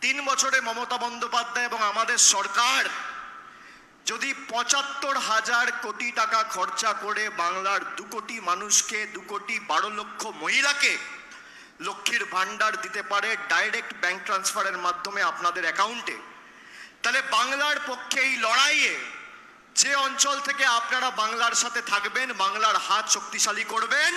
তিন বছরে মমতা বন্দ্যোপাধ্যায় এবং আমাদের সরকার যদি পঁচাত্তর হাজার কোটি টাকা খরচা করে বাংলার দু কোটি মানুষকে, দু কোটি বারো লক্ষ মহিলাকে লক্ষ্মীর ভান্ডার দিতে পারে ডাইরেক্ট ব্যাংক ট্রান্সফারের মাধ্যমে আপনাদের অ্যাকাউন্টে তাহলে বাংলার পক্ষে এই লড়াইয়ে যে অঞ্চল থেকে আপনারা বাংলার সাথে থাকবেন, বাংলার হাত শক্তিশালী করবেন।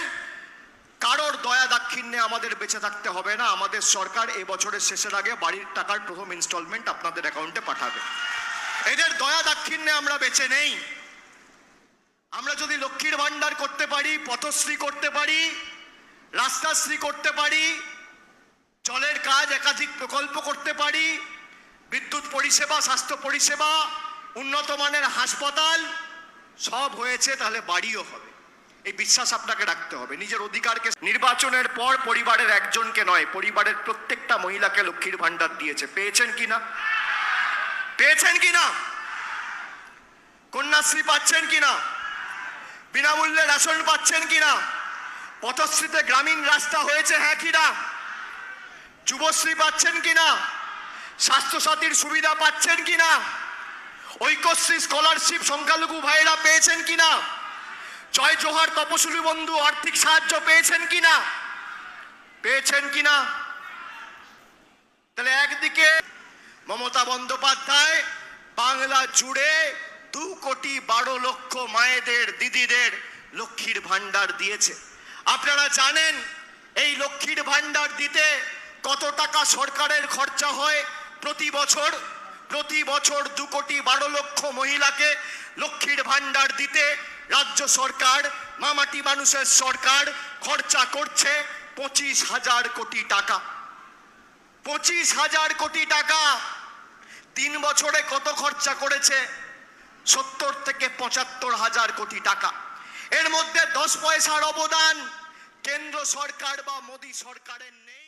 কারোর দয়া দাক্ষিণ্যে আমাদের বেঁচে থাকতে হবে না। আমাদের সরকার এ বছরের শেষের আগে বাড়ির টাকার প্রথম ইনস্টলমেন্ট আপনাদের অ্যাকাউন্টে পাঠাবে। এদের দয়া দাক্ষিণ্যে আমরা বেঁচে নেই। আমরা যদি লক্ষ্মীর ভান্ডার করতে পারি, পথশ্রী করতে পারি, রাস্তাশ্রী করতে পারি, জলের কাজ একাধিক প্রকল্প করতে পারি, বিদ্যুৎ পরিষেবা, স্বাস্থ্য পরিষেবা, উন্নত মানের হাসপাতাল, সব হয়েছে তাহলে বাড়িও হবে। এই বিশ্বাস আপনাকে রাখতে হবে। নিজের অধিকারকে নির্বাচনের পর পরিবারের একজনকে নয়, পরিবারের প্রত্যেকটা মহিলাকে লক্ষ্মীর ভান্ডার দিয়েছে। পেয়েছেন কিনা পেয়েছেন কিনা কন্যাশ্রী পাচ্ছেন কিনা বিনামূল্যে রেশন পাচ্ছেন কিনা পথশ্রীতে গ্রামীণ রাস্তা হয়েছে হ্যাঁ কিনা যুবশ্রী পাচ্ছেন কিনা স্বাস্থ্যসাথীর সুবিধা পাচ্ছেন কিনা ঐক্যশ্রী স্কলারশিপ সংখ্যালঘু ভাইরা পেয়েছেন কিনা জয় জোহার তপশিলি বন্ধু, আর্থিক সাহায্য পেয়েছেন কিনা? পেয়েছেন কিনা? তাহলে একদিকে মমতা বন্দ্যোপাধ্যায়, বাংলা জুড়ে দু কোটি বারো লক্ষ মায়েদের, দিদিদের লক্ষ্মীর ভান্ডার দিয়েছে। আপনারা জানেন, এই লক্ষ্মীর ভান্ডার দিতে কত টাকা সরকারের খরচা হয় প্রতি বছর? প্রতি বছর দু কোটি বারো লক্ষ মহিলাকে লক্ষ্মীর ভান্ডার দিতে রাজ্য সরকার, মামাটি মানুষের সরকার খরচা করছে পঁচিশ হাজার কোটি টাকা। পঁচিশ হাজার কোটি টাকা তিন বছরে কত খরচা করেছে? সত্তর থেকে পঁচাত্তর হাজার কোটি টাকা। এর মধ্যে দশ পয়সার অবদান কেন্দ্র সরকার বা মোদী সরকারের নেই।